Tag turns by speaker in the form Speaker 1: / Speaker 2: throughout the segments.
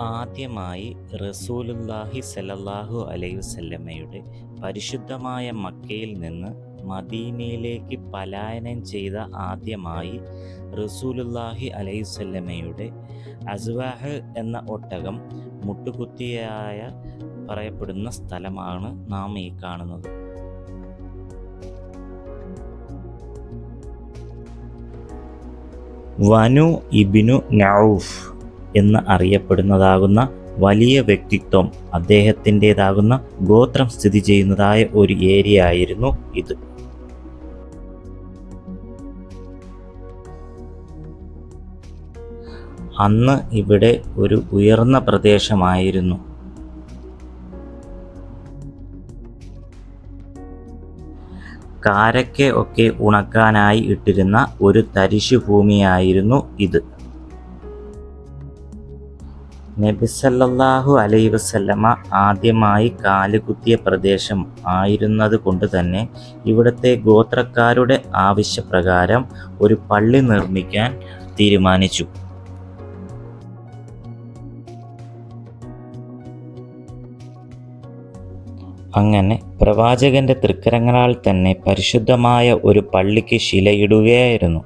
Speaker 1: ആദ്യമായി റസൂലുല്ലാഹി സലല്ലാഹു അലൈഹി വസല്ലമയുടെ പരിശുദ്ധമായ മക്കയിൽ നിന്ന് മദീനയിലേക്ക് പലായനം ചെയ്ത ആദ്യമായി റസൂലുല്ലാഹി അലൈഹി വസല്ലമയുടെ അസ്വാഹ് എന്ന ഒട്ടകം മുട്ടുകുത്തിയായ പറയപ്പെടുന്ന സ്ഥലമാണ് നാം ഈ കാണുന്നത്. വനു ഇബിനു നൌഫ് എന്ന് അറിയപ്പെടുന്നതാകുന്ന വലിയ വ്യക്തിത്വം അദ്ദേഹത്തിന്റെതാകുന്ന ഗോത്രം സ്ഥിതി ചെയ്യുന്നതായ ഒരു ഏരിയ ആയിരുന്നു ഇത്. അന്ന് ഇവിടെ ഒരു ഉയർന്ന പ്രദേശമായിരുന്നു. കാരക്കെ ഒക്കെ ഉണക്കാനായി ഇട്ടിരുന്ന ഒരു തരിശു ഭൂമിയായിരുന്നു ഇത്. നബിസല്ലാഹു അലൈ വസല്ലമ ആദ്യമായി കാലുകുത്തിയ പ്രദേശം ആയിരുന്നത് കൊണ്ട് തന്നെ ഇവിടുത്തെ ഗോത്രക്കാരുടെ ആവശ്യപ്രകാരം ഒരു പള്ളി നിർമ്മിക്കാൻ തീരുമാനിച്ചു. അങ്ങനെ പ്രവാചകന്റെ തൃക്കരങ്ങളാൽ തന്നെ പരിശുദ്ധമായ ഒരു പള്ളിക്ക് ശിലയിടുകയായിരുന്നു.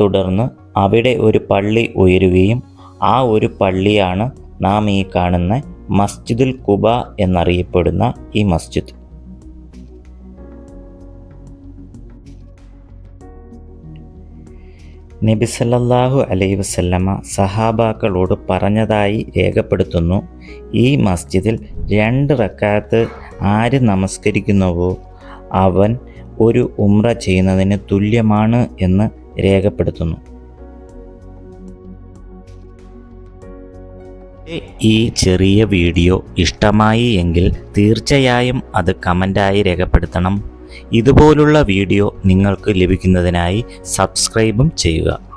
Speaker 1: തുടർന്ന് അവിടെ ഒരു പള്ളി ഉയരുകയും ആ ഒരു പള്ളിയാണ് നാം ഈ കാണുന്ന മസ്ജിദുൽ കുബ എന്നറിയപ്പെടുന്ന ഈ മസ്ജിദ്. നബി സല്ലല്ലാഹു അലൈഹി വസല്ലമ സഹാബാക്കളോട് പറഞ്ഞതായി രേഖപ്പെടുത്തുന്നു ഈ മസ്ജിദിൽ രണ്ട് റക്കാത്ത് ആര് നമസ്കരിക്കുന്നുവോ അവൻ ഒരു ഉംറ ചെയ്യുന്നതിന് തുല്യമാണ് എന്ന് രേഖപ്പെടുത്തുന്നു. ഈ ചെറിയ വീഡിയോ ഇഷ്ടമായി എങ്കിൽ തീർച്ചയായും അത് കമന്റായി രേഖപ്പെടുത്തണം. ഇതുപോലുള്ള വീഡിയോ നിങ്ങൾക്ക് ലഭിക്കുന്നതിനായി സബ്സ്ക്രൈബും ചെയ്യുക.